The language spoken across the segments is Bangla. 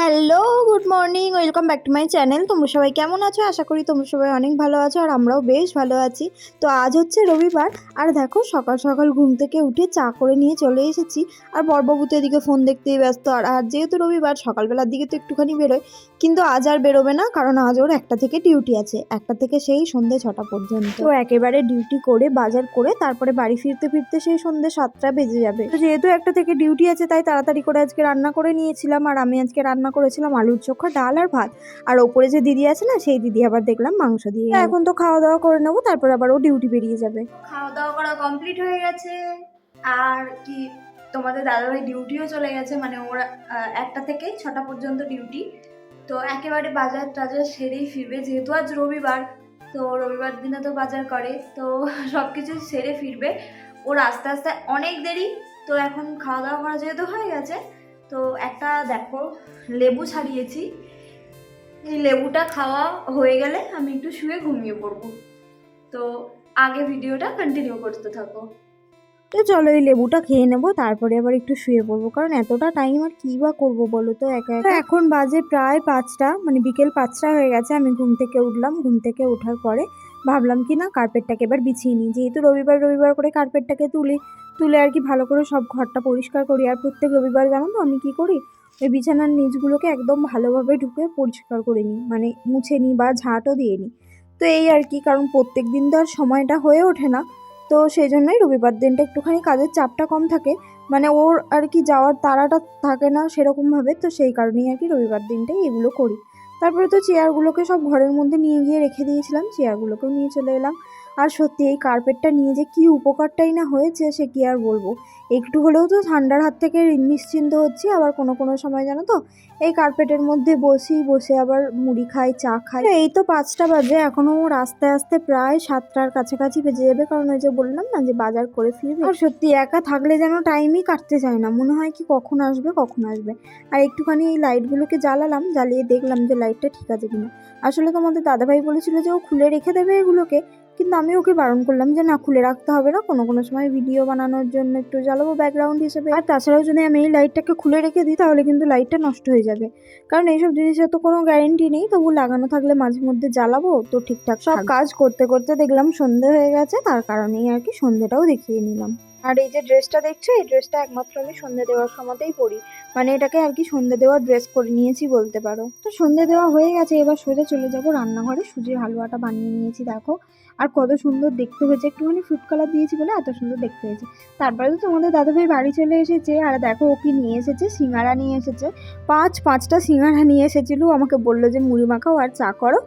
Hello good morning welcome back to my channel তোমরা সবাই কেমন আছো? আশা করি তোমরা সবাই অনেক ভালো আছো আর আমরাও বেশ ভালো আছি। তো আজ হচ্ছে রবিবার, আর দেখো সকাল সকাল ঘুম থেকে উঠে চা করে নিয়ে চলে এসেছি। আর বরবাবু তো এদিকে ফোন দেখতেই ব্যস্ত। আর আর যেহেতু রবিবার, সকালবেলার দিকে তো একটুখানি বেরোয়, কিন্তু আজ আর বেরোবে না, কারণ আজ ওর একটা থেকে ডিউটি আছে। একটা থেকে সেই সন্ধে ছটা পর্যন্ত। তো একেবারে ডিউটি করে, বাজার করে, তারপরে বাড়ি ফিরতে ফিরতে সেই সন্ধে সাতটা বেজে যাবে। তো যেহেতু একটা থেকে ডিউটি আছে, তাই তাড়াতাড়ি করে আজকে রান্না করে নিয়েছিলাম। আর আমি আজকে রান্না করেছিলাম আলুর চোখা ডাল আর ভাত। আর ওপরে যে দিদি আছে না সেই দিদি আবার দেখলাম মাংস দিয়ে। এখন তো খাওয়া দাওয়া করে নেব তারপর আবার ও ডিউটি বেরিয়ে যাবে। খাওয়া দাওয়া করা কমপ্লিট হয়ে গেছে। আর কি তোমাদের দাদাভাই ডিউটিও চলে গেছে মানে ওরা একটা থেকে ছটা পর্যন্ত ডিউটি তো একেবারে বাজার টাজার সেরেই ফিরবে যেহেতু আজ রবিবার তো রবিবার দিনে তো বাজার করে তো সব কিছু সেরে ফিরবে। ওর আস্তে আস্তে অনেক দেরি তো এখন খাওয়া দাওয়া করা যেহেতু হয়ে গেছে তো একটা দেখো লেবু ছাড়িয়েছি। এই লেবুটা খাওয়া হয়ে গেলে আমি একটু শুয়ে ঘুমিয়ে পড়ব। তো আগে ভিডিওটা কন্টিনিউ করতে থাকো। তো চলো এই লেবুটা খেয়ে নেব তারপরে আবার একটু শুয়ে পড়ব। কারণ এতটা টাইম আর কী বা করব বলো তো? একা একা। এখন বাজে প্রায় পাঁচটা মানে বিকেল পাঁচটা হয়ে গেছে আমি ঘুম থেকে উঠলাম। ঘুম থেকে ওঠার পরে ভাবলাম কি না কার্পেটটাকে এবার বিছিয়ে নিই। যেহেতু রবিবার রবিবার করে কার্পেটটাকে তুলি, তুলে আর কি ভালো করে সব ঘরটা পরিষ্কার করি। আর প্রত্যেক রবিবার জানো তো আমি কি করি? ওই বিছানার নিচগুলোকে একদম ভালোভাবে ঢুকে পরিষ্কার করে নিই। মানে মুছে নিই বা ঝাঁটও দিয়ে নিই। তো এই আর কি, কারণ প্রত্যেক দিন তো আর সময়টা হয়ে ওঠে না। তো সেই জন্যই রবিবার দিনটা একটুখানি কাজের চাপটা কম থাকে। মানে ওর আর কি যাওয়ার তাড়াটা থাকে না সেরকমভাবে। তো সেই কারণেই আর কি রবিবার দিনটাই এগুলো করি। তারপরে তো চেয়ারগুলোকে সব ঘরের মধ্যে নিয়ে গিয়ে রেখে দিয়েছিলাম, চেয়ারগুলোকেও নিয়ে চলে এলাম। আর সত্যি এই কার্পেটটা নিয়ে যে কী উপকারটাই না হয়েছে, সে কি আর বলব? একটু হলেও তো ঠান্ডার হাত থেকে নিশ্চিন্ত হচ্ছি, আবার কোনো কোনো সময় জানো তো, এই কার্পেটের মধ্যে বসি বসে আবার মুড়ি খাই, চা খাই। এই তো পাঁচটা বাজে এখনও ওর আস্তে আস্তে প্রায় সাতটার কাছাকাছি বেজে যাবে, কারণ ওই যে বললাম না যে বাজার করে ফিরবে। আর সত্যি একা থাকলে যেন টাইমই কাটতে চায় না, মনে হয় কি কখন আসবে কখন আসবে। আর একটুখানি এই লাইটগুলোকে জ্বালালাম, জ্বালিয়ে দেখলাম যে লাইটটা ঠিক আছে কিনা। আসলে তোমাদের দাদাভাই বলেছিল যে ও খুলে রেখে দেবে এগুলোকে, কিন্তু আমি ওকে বারণ করলাম যে না, খুলে রাখতে হবে না, কোনো কোনো সময় ভিডিও বানানোর জন্য একটু জ্বালাবো ব্যাকগ্রাউন্ড হিসেবে। আর তাছাড়াও যদি আমি এই লাইটটাকে খুলে রেখে দিই তাহলে কিন্তু লাইটটা নষ্ট হয়ে যাবে। কারণ এইসব জিনিসের তো কোনো গ্যারেন্টি নেই তবু লাগানো থাকলে মাঝে মধ্যে জ্বালাবো তো ঠিকঠাক সব কাজ করতে করতে দেখলাম সন্ধে হয়ে গেছে তার কারণেই আর কি সন্ধেটাও দেখিয়ে নিলাম। আর এই যে ড্রেসটা দেখছ, এই ড্রেসটা একমাত্র আমি সন্ধে দেওয়ার সময়তেই পরি। মানে এটাকে আর কি সন্ধে দেওয়ার ড্রেস করে নিয়েছি বলতে পারো। তো সন্ধে দেওয়া হয়ে গেছে, এবার সোজা চলে যাব রান্নাঘরে। সুজির হালুয়াটা বানিয়ে নিয়েছি, দেখো। আর কত সুন্দর দেখতে হয়েছে। একটুখানি ফ্রুট কালার দিয়েছি বলে এত সুন্দর দেখতে হয়েছে। তারপরে তো তোমাদের দাদাভাই বাড়ি চলে এসেছে। আর দেখো, ও কি নিয়ে এসেছে? সিঙ্গারা নিয়ে এসেছে। পাঁচ, পাঁচটা সিঙ্গারা নিয়ে এসেছিল। আমাকে বলল যে, মুড়ি মাখাও আর চা করো।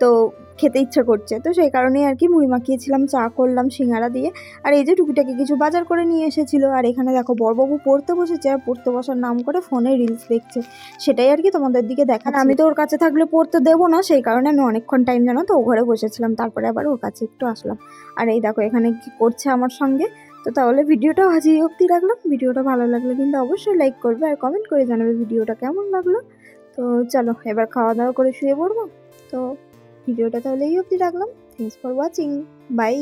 তো খেতে ইচ্ছে করছে। তো সেই কারণেই আর কি মুড়ি মাখিয়েছিলাম, চা করলাম, সিঙ্গারা দিয়ে। আর এই যে টুকিটাকি কিছু বাজার করে নিয়ে এসেছিল। আর এখানে দেখো বড়বাবু পড়তে বসেছে, আর পড়তে বসার নাম করে ফোনে রিলস দেখছে। সেটাই আর কি তোমাদের দিকে দেখা আমি তো ওর কাছে থাকলে পড়তে দেবো না, সেই কারণে আমি অনেকক্ষণ টাইম জানো তো ও ঘরে বসেছিলাম। তারপরে আবার ওর কাছে একটু আসলাম। আর এই দেখো এখানে কি করছে আমার সঙ্গে। তো তাহলে ভিডিওটাও আজ অবধি রাখলাম। ভিডিওটা ভালো লাগলে কিন্তু অবশ্যই লাইক করবে আর কমেন্ট করে জানাবে ভিডিওটা কেমন লাগল। তো চলো এবার খাওয়া দাওয়া করে শুয়ে পড়ব। তো ভিডিওটা তাহলে এই অবধি রাখলাম। Thanks for watching by